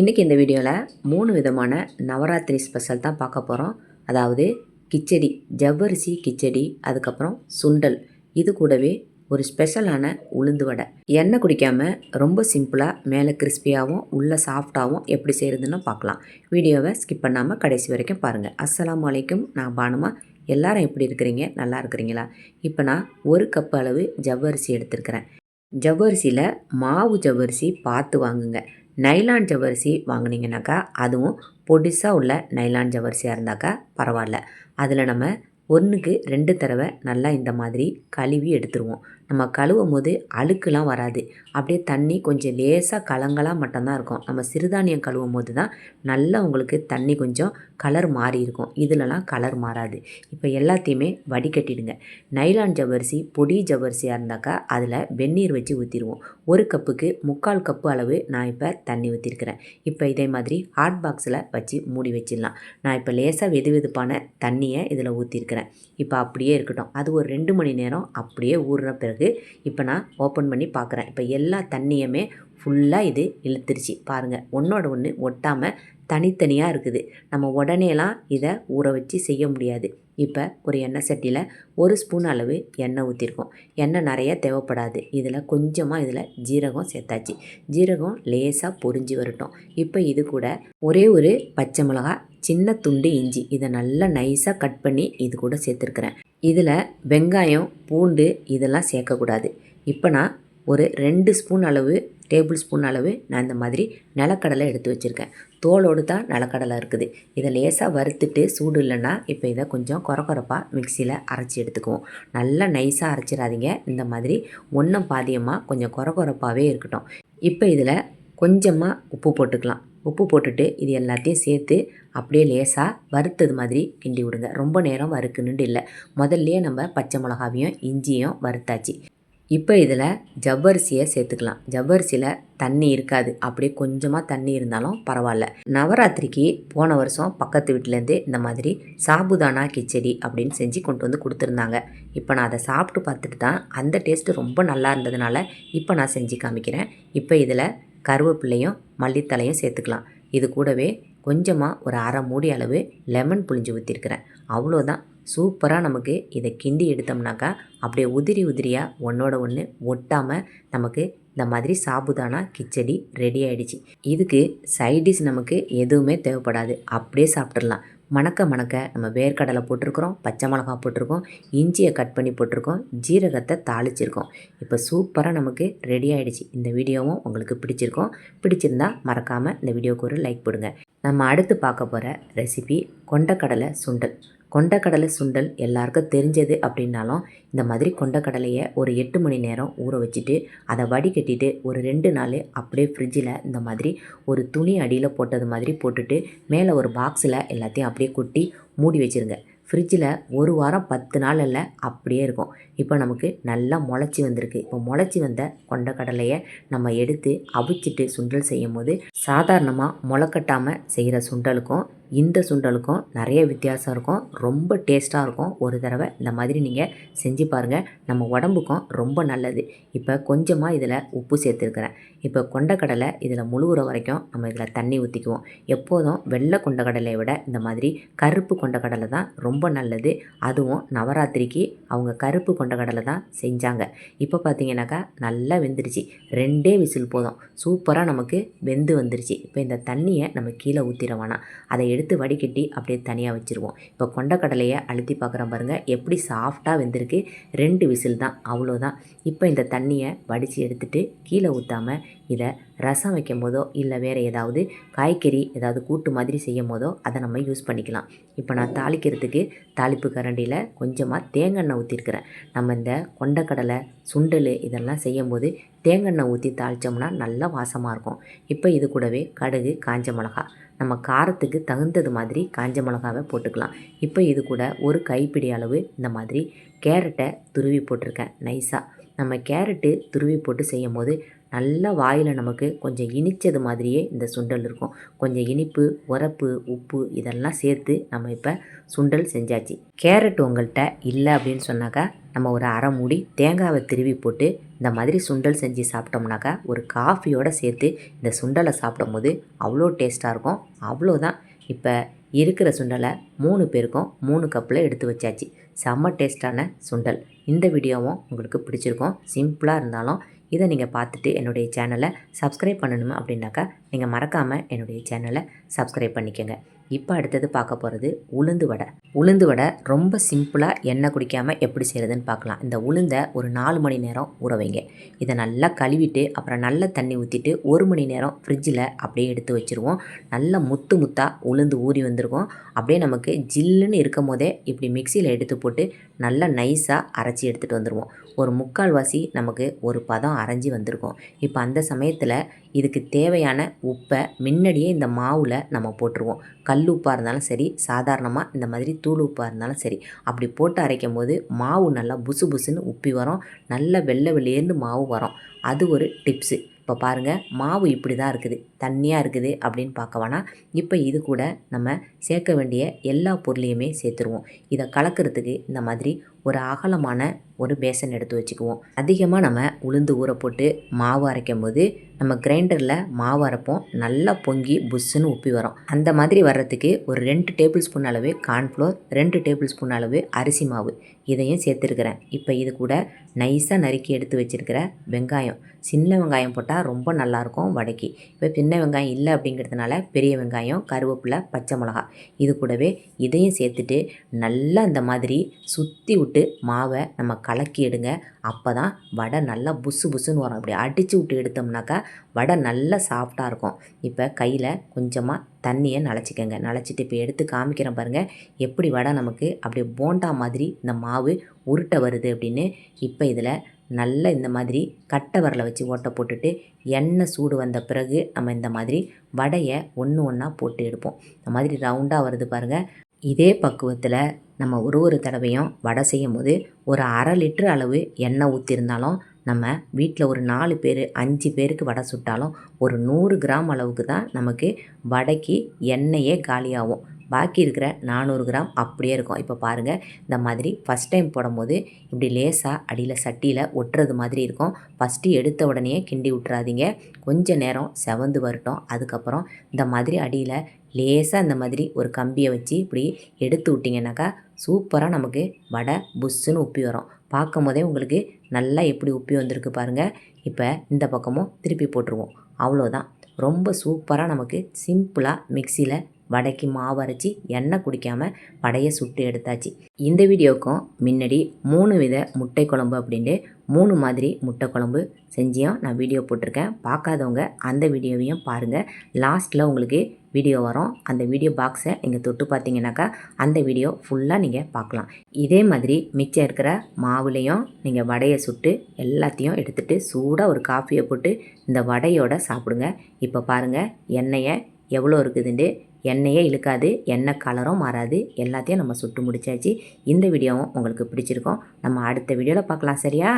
இன்றைக்கி இந்த வீடியோவில் மூணு விதமான நவராத்திரி ஸ்பெஷல் தான் பார்க்க போகிறோம் அதாவது கிச்சடி ஜவ்வரிசி கிச்சடி அதுக்கப்புறம் சுண்டல். இது கூடவே ஒரு ஸ்பெஷலான உளுந்து வடை. எண்ணெய் குடிக்காமல் ரொம்ப சிம்பிளாக மேலே கிறிஸ்பியாகவும் உள்ளே சாஃப்டாகவும் எப்படி செய்கிறதுன்னு பார்க்கலாம். வீடியோவை ஸ்கிப் பண்ணாமல் கடைசி வரைக்கும் பாருங்கள் அஸ்லாம் வலைக்கும் நான் பானுமா. எல்லாரும் எப்படி இருக்கிறீங்க? நல்லா இருக்கிறீங்களா? இப்போ நான் ஒரு கப் அளவு ஜவ்வரிசி எடுத்திருக்கிறேன். ஜவ்வரிசியில் மாவு ஜவ்வரிசி பார்த்து வாங்குங்க. நைலான் ஜவ்வரிசி வாங்குனீங்கனாக்கா அதுவும் பொடிசாக உள்ள நைலான் ஜவ்வரிசியாக இருந்தாக்கா பரவாயில்ல. அதில் நம்ம ஒன்றுக்கு ரெண்டு தடவை நல்லா இந்த மாதிரி கழுவி எடுத்துருவோம். நம்ம கழுவும் போது அழுக்குலாம் வராது. அப்படியே தண்ணி கொஞ்சம் லேசாக கலங்கலாக மட்டும்தான் இருக்கும். நம்ம சிறுதானியம் கழுவும் போது தான் நல்லா உங்களுக்கு தண்ணி கொஞ்சம் கலர் மாறி இருக்கும். இதிலலாம் கலர் மாறாது. இப்போ எல்லாத்தையுமே வடிகட்டிடுங்க. நைலான் ஜவ்வரிசி பொடி ஜவ்வரிசியாக இருந்தாக்கா அதில் வெந்நீர் வச்சு ஊற்றிடுவோம் ஒரு கப்புக்கு முக்கால் கப்பு அளவு நான் இப்போ தண்ணி ஊற்றிருக்கிறேன் இப்போ இதே மாதிரி ஹாட் பாக்ஸில் வச்சு மூடி வச்சிடலாம். நான் இப்போ லேசாக வெது வெதுப்பான தண்ணியை இதில் ஊற்றிருக்கிறேன் இப்போ அப்படியே இருக்கட்டும். அது ஒரு ரெண்டு மணி நேரம் அப்படியே ஊறுற பிறகு இப்போ நான் ஓப்பன் பண்ணி பார்க்குறேன் இப்போ எல்லா தண்ணியுமே ஃபுல்லாக இது இழுத்துருச்சு. பாருங்கள் ஒன்றோட ஒன்று ஒட்டாமல் தனித்தனியாக இருக்குது. நம்ம உடனேலாம் இதை ஊற வச்சு செய்ய முடியாது. இப்போ ஒரு எண்ணெய் சட்டியில் ஒரு ஸ்பூன் அளவு எண்ணெய் ஊற்றிருக்கோம் எண்ணெய் நிறைய தேவைப்படாது. இதில் கொஞ்சமாக இதில் ஜீரகம் சேர்த்தாச்சு. ஜீரகம் லேசாக பொறிஞ்சு வரட்டும். இப்போ இது கூட ஒரே ஒரு பச்சை மிளகா சின்ன துண்டு இஞ்சி இதை நல்லா நைஸாக கட் பண்ணி இது கூட சேர்த்துருக்குறேன். இதில் வெங்காயம் பூண்டு இதெல்லாம் சேர்க்கக்கூடாது. இப்போ நான் ஒரு ரெண்டு ஸ்பூன் அளவு டேபிள் ஸ்பூன் அளவு நான் இந்த மாதிரி நிலக்கடலை எடுத்து வச்சுருக்கேன். தோலோடு தான் நிலக்கடலை இருக்குது. இதை லேசாக வறுத்துட்டு சூடு இல்லைன்னா இப்போ இதை கொஞ்சம் குறக்குறப்பாக மிக்சியில் அரைச்சி எடுத்துக்குவோம். நல்லா நைஸாக அரைச்சிடாதீங்க. இந்த மாதிரி ஒன்றும் பாதியமாக கொஞ்சம் குறக்குறப்பாகவே இருக்கட்டும். இப்போ இதில் கொஞ்சமாக உப்பு போட்டுக்கலாம். உப்பு போட்டுட்டு இது எல்லாத்தையும் சேர்த்து அப்படியே லேசாக வறுத்தது மாதிரி கிண்டி விடுங்க. ரொம்ப நேரம் வறுக்குனுட்டு இல்லை. முதல்லையே நம்ம பச்சை மிளகாவையும் இஞ்சியும் வறுத்தாச்சு. இப்போ இதில் ஜவ்வரிசியை சேர்த்துக்கலாம். ஜவ்வரிசியில் தண்ணி இருக்காது. அப்படியே கொஞ்சமாக தண்ணி இருந்தாலும் பரவாயில்ல. நவராத்திரிக்கு போன வருஷம் பக்கத்து வீட்டிலேருந்து இந்த மாதிரி சாபுதானா கிச்சடி அப்படின்னு செஞ்சு கொண்டு வந்து கொடுத்துருந்தாங்க. இப்போ நான் அதை சாப்பிட்டு பார்த்துட்டு தான் அந்த டேஸ்ட்டு ரொம்ப நல்லா இருந்ததுனால இப்போ நான் செஞ்சு காமிக்கிறேன். இப்போ இதில் கருவேப்பிலையும் மல்லித்தலையும் சேர்த்துக்கலாம். இது கூடவே கொஞ்சமாக ஒரு அரை மூடி அளவு லெமன் புளிஞ்சு ஊற்றிருக்கிறேன் அவ்வளோதான் சூப்பராக நமக்கு இதை கிண்டி எடுத்தோம்னாக்கா அப்படியே உதிரி உதிரியாக ஒன்றோட ஒன்று ஒட்டாமல் நமக்கு இந்த மாதிரி சாபுதானா கிச்சடி ரெடி ஆகிடுச்சு இதுக்கு சைடிஷ் நமக்கு எதுவுமே தேவைப்படாது. அப்படியே சாப்பிட்றலாம் மணக்க மணக்க நம்ம வேர்க்கடலை போட்டிருக்கிறோம் பச்சை மிளகா போட்டிருக்கோம் இஞ்சியை கட் பண்ணி போட்டிருக்கோம் ஜீரகத்தை தாளிச்சிருக்கோம். இப்போ சூப்பராக நமக்கு ரெடி ஆகிடுச்சு இந்த வீடியோவும் உங்களுக்கு பிடிச்சிருக்கோம். பிடிச்சிருந்தா மறக்காமல் இந்த வீடியோவுக்கு ஒரு லைக் போடுங்க. நம்ம அடுத்து பார்க்க போகிற ரெசிபி கொண்டக்கடலை சுண்டல். கொண்டக்கடலை சுண்டல் எல்லாருக்கும் தெரிஞ்சது அப்படின்னாலும் இந்த மாதிரி கொண்டக்கடலையை ஒரு எட்டு மணி நேரம் ஊற வச்சுட்டு அதை வடிகட்டிட்டு ஒரு ரெண்டு நாள் அப்படியே ஃப்ரிட்ஜில் இந்த மாதிரி ஒரு துணி அடியில் போட்டது மாதிரி போட்டுட்டு மேலே ஒரு பாக்ஸில் எல்லாத்தையும் அப்படியே கொட்டி மூடி வச்சுருங்க. ஃப்ரிட்ஜில் ஒரு வாரம் பத்து நாள் இல்லை அப்படியே இருக்கும். இப்போ நமக்கு நல்லா முளைச்சி வந்திருக்கு. இப்போ முளைச்சி வந்த கொண்டக்கடலையை நம்ம எடுத்து அவிச்சிட்டு சுண்டல் செய்யும் போது சாதாரணமாக முளைக்கட்டாமல் செய்கிற சுண்டலுக்கும் இந்த சுண்டலுக்கும் நிறைய வித்தியாசம் இருக்கும். ரொம்ப டேஸ்ட்டாக இருக்கும். ஒரு தடவை இந்த மாதிரி நீங்கள் செஞ்சு பாருங்கள் நம்ம உடம்புக்கும் ரொம்ப நல்லது. இப்போ கொஞ்சமாக இதில் உப்பு சேர்த்துருக்குறேன். இப்போ கொண்டக்கடலை இதில் முழுகிற வரைக்கும் நம்ம இதில் தண்ணி ஊற்றிக்குவோம் எப்போதும் வெள்ளை கொண்டக்கடலையை விட இந்த மாதிரி கருப்பு கொண்டக்கடலை தான் ரொம்ப ரொம்ப நல்லது. அதுவும் நவராத்திரிக்கு அவங்க கருப்பு கொண்டக்கடலை தான் செஞ்சாங்க. இப்போ பார்த்தீங்கன்னாக்கா நல்லா வெந்துருச்சு. ரெண்டே விசில் போதும். சூப்பராக நமக்கு வெந்து வந்துருச்சு. இப்போ இந்த தண்ணியை நம்ம கீழே ஊற்றிட வேணாம். அதை எடுத்து வடிகட்டி அப்படியே தனியாக வச்சுருவோம். இப்போ கொண்டக்கடலையை அழுத்தி பார்க்குறோம் பாருங்கள் எப்படி சாஃப்டாக வெந்திருக்கு. ரெண்டு விசில் தான். அவ்வளோதான். இப்போ இந்த தண்ணியை வடித்து எடுத்துகிட்டு கீழே ஊற்றாமல் இதை ரசம் வைக்கும் போதோ இல்லை வேறு ஏதாவது காய்கறி ஏதாவது கூட்டு மாதிரி செய்யும் போதோ அதை நம்ம யூஸ் பண்ணிக்கலாம். இப்போ நான் தாளிக்கிறதுக்கு தாளிப்பு கரண்டியில் கொஞ்சமாக தேங்காய் ஊற்றிருக்கிறேன் நம்ம இந்த கொண்டக்கடலை சுண்டல் இதெல்லாம் செய்யும்போது தேங்காய் எண்ணெய் ஊற்றி தாளித்தோம்னா நல்லா வாசமாக இருக்கும். இப்போ இது கூடவே கடுகு காஞ்ச மிளகா. நம்ம காரத்துக்கு தகுந்தது மாதிரி காஞ்ச மிளகாவை போட்டுக்கலாம். இப்போ இது கூட ஒரு கைப்பிடி அளவு இந்த மாதிரி கேரட்டை துருவி போட்டிருக்கேன் நைஸாக நம்ம கேரட்டு துருவி போட்டு செய்யும் போது நல்லா வாயில் நமக்கு கொஞ்சம் இனிச்சது மாதிரியே இந்த சுண்டல் இருக்கும். கொஞ்சம் இனிப்பு உரப்பு உப்பு இதெல்லாம் சேர்த்து நம்ம இப்போ சுண்டல் செஞ்சாச்சு. கேரட் உங்கள்கிட்ட இல்லை அப்படின்னு சொன்னாக்கா நம்ம ஒரு அரை மூடி தேங்காவை திருவி போட்டு இந்த மாதிரி சுண்டல் செஞ்சு சாப்பிட்டோம்னாக்கா ஒரு காஃபியோடு சேர்த்து இந்த சுண்டலை சாப்பிடும்போது அவ்வளோ டேஸ்ட்டாக இருக்கும். அவ்வளோதான். இப்போ இருக்கிற சுண்டலை மூணு பேருக்கும் மூணு கப்பில் எடுத்து வச்சாச்சு. செம்ம டேஸ்ட்டான சுண்டல். இந்த வீடியோவும் உங்களுக்கு பிடிச்சிருக்கும். சிம்பிளாக இருந்தாலும் இதை நீங்கள் பார்த்துட்டு என்னுடைய சேனலை சப்ஸ்கிரைப் பண்ணணும் அப்படின்னாக்கா நீங்கள் மறக்காமல் என்னுடைய சேனலை சப்ஸ்கிரைப் பண்ணிக்கோங்க. இப்போ அடுத்தது பார்க்க போகிறது உளுந்து வடை. உளுந்து வடை ரொம்ப சிம்பிளாக எண்ணெய் குடிக்காமல் எப்படி செய்கிறதுன்னு பார்க்கலாம். இந்த உளுந்தை ஒரு நாலு மணி நேரம் ஊற வைங்க. இதை நல்லா கழுவிட்டு அப்புறம் நல்ல தண்ணி ஊற்றிட்டு ஒரு மணி நேரம் ஃப்ரிட்ஜில் அப்படியே எடுத்து வச்சுருவோம். நல்லா முத்து முத்தாக உளுந்து ஊறி வந்திருக்கும். அப்படியே நமக்கு ஜில்லுன்னு இருக்கும் போதே இப்படி மிக்சியில் எடுத்து போட்டு நல்லா நைஸாக அரைச்சி எடுத்துகிட்டு வந்துடுவோம் ஒரு முக்கால்வாசி நமக்கு ஒரு பதம் அரைஞ்சி வந்திருக்கும். இப்போ அந்த சமயத்தில் இதுக்கு தேவையான உப்பை முன்னாடியே இந்த மாவில் நம்ம போட்டுருவோம். கல் கல் உப்பாக இருந்தாலும் சரி சாதாரணமாக இந்த மாதிரி தூள் உப்பாக இருந்தாலும் சரி அப்படி போட்டு அரைக்கும் போது மாவு நல்லா புசு புசுன்னு உப்பி வரும். நல்ல வெள்ளை வெளியேந்து மாவு வரும். அது ஒரு டிப்ஸு. இப்போ பாருங்கள் மாவு இப்படி தான் இருக்குது தண்ணியாக இருக்குது அப்படின்னு பார்க்க வேணாம். இப்போ இது கூட நம்ம சேர்க்க வேண்டிய எல்லா பொருளையுமே சேர்த்துருவோம். இதை கலக்கிறதுக்கு இந்த மாதிரி ஒரு அகலமான ஒரு பேசன் எடுத்து வச்சுக்குவோம். அதிகமாக நம்ம உளுந்து ஊற போட்டு மாவு அரைக்கும் போது நம்ம கிரைண்டரில் மாவு அரைப்போம். நல்லா பொங்கி புஷ்ஷுன்னு உப்பி வரும். அந்த மாதிரி வர்றதுக்கு ஒரு ரெண்டு டேபிள் ஸ்பூன் அளவு கார்ன்ஃப்ளோர் ரெண்டு டேபிள் ஸ்பூன் அளவு அரிசி மாவு. இதையும் சேர்த்துருக்கிறேன். இப்போ இது கூட நைஸாக நறுக்கி எடுத்து வச்சுருக்கிற வெங்காயம். சின்ன வெங்காயம் போட்டால் ரொம்ப நல்லாயிருக்கும் வடைக்கு. இப்போ சின்ன வெங்காயம் இல்லை அப்படிங்கிறதுனால பெரிய வெங்காயம் கருவேப்பிலை பச்சை மிளகா. இது கூடவே இதையும் சேர்த்துட்டு நல்லா இந்த மாதிரி சுற்றி விட்டு மாவை நம்ம கலக்கி எடுங்க. அப்போ தான் வடை நல்லா புசு புசுன்னு வரும். அப்படி அடித்து விட்டு எடுத்தோம்னாக்கா வடை நல்லா சாஃப்டாக இருக்கும். இப்போ கையில் கொஞ்சமாக தண்ணியை நனைச்சிக்கோங்க நனைச்சிட்டு இப்போ எடுத்து காமிக்கிறேன் பாருங்கள் எப்படி வடை நமக்கு அப்படியே போண்டா மாதிரி இந்த மாவு உருட்டை வருது அப்படின்னு இப்போ இதில் நல்ல இந்த மாதிரி கட்டை வரலை வச்சு ஓட்டை போட்டுட்டு எண்ணெய் சூடு வந்த பிறகு நம்ம இந்த மாதிரி வடையை ஒன்று ஒன்றா போட்டு எடுப்போம். இந்த மாதிரி ரவுண்டாக வருது பாருங்கள் இதே பக்குவத்தில் நம்ம ஒரு ஒரு தடவையும் வடை செய்யும் போது ஒரு அரை லிட்டர் அளவு எண்ணெய் ஊற்றிருந்தாலும் நம்ம வீட்டில் ஒரு நாலு பேர் அஞ்சு பேருக்கு வடை சுட்டாலும் ஒரு நூறு கிராம் அளவுக்கு தான் நமக்கு வடைக்கு எண்ணெயே காலியாகும். பாக்கி இருக்கிற நானூறு கிராம் அப்படியே இருக்கும். இப்போ பாருங்கள் இந்த மாதிரி ஃபஸ்ட் டைம் போடும்போது இப்படி லேசாக அடியில் சட்டியில் ஒட்டுறது மாதிரி இருக்கும். ஃபஸ்ட்டு எடுத்த உடனே கிண்டி விட்டுறாதீங்க. கொஞ்சம் நேரம் செவந்து வரட்டும். அதுக்கப்புறம் இந்த மாதிரி அடியில் லேசாக இந்த மாதிரி ஒரு கம்பியை வச்சு இப்படி எடுத்து விட்டிங்கனாக்கா சூப்பராக நமக்கு வடை புஷ்ஷுன்னு உப்பி வரும். பார்க்கும் போதே உங்களுக்கு நல்லா எப்படி உப்பி வந்திருக்கு பாருங்கள் இப்போ இந்த பக்கமும் திருப்பி போட்டுருவோம். அவ்வளோதான் ரொம்ப சூப்பராக நமக்கு சிம்பிளாக மிக்சியில் வடைக்கு மாவு அரைச்சி எண்ணெய் குடிக்காமல் வடையை சுட்டு எடுத்தாச்சு. இந்த வீடியோவுக்கும் முன்னாடி மூணு வித முட்டை குழம்பு அப்படின்ட்டு மூணு மாதிரி முட்டை குழம்பு செஞ்சியும் நான் வீடியோ போட்டிருக்கேன். பார்க்காதவங்க அந்த வீடியோவையும் பாருங்கள் லாஸ்ட்டில் உங்களுக்கு வீடியோ வரும். அந்த வீடியோ பாக்ஸை நீங்கள் தொட்டு பார்த்தீங்கன்னாக்கா அந்த வீடியோ ஃபுல்லாக நீங்கள் பார்க்கலாம் இதே மாதிரி மிச்சம் இருக்கிற மாவுலேயும் நீங்கள் வடையை சுட்டு எல்லாத்தையும் எடுத்துகிட்டு சூடாக ஒரு காஃபியை போட்டு இந்த வடையோட சாப்பிடுங்க. இப்போ பாருங்கள் எண்ணெயை எவ்வளோ இருக்குதுன்ட்டு. எண்ணெயே இழுக்காது எண்ணெய் கலரும் மாறாது. எல்லாத்தையும் நம்ம சுட்டு முடிச்சாச்சு. இந்த வீடியோவும் உங்களுக்கு பிடிச்சிருக்கோம். நம்ம அடுத்த வீடியோவில் பார்க்கலாம் சரியா?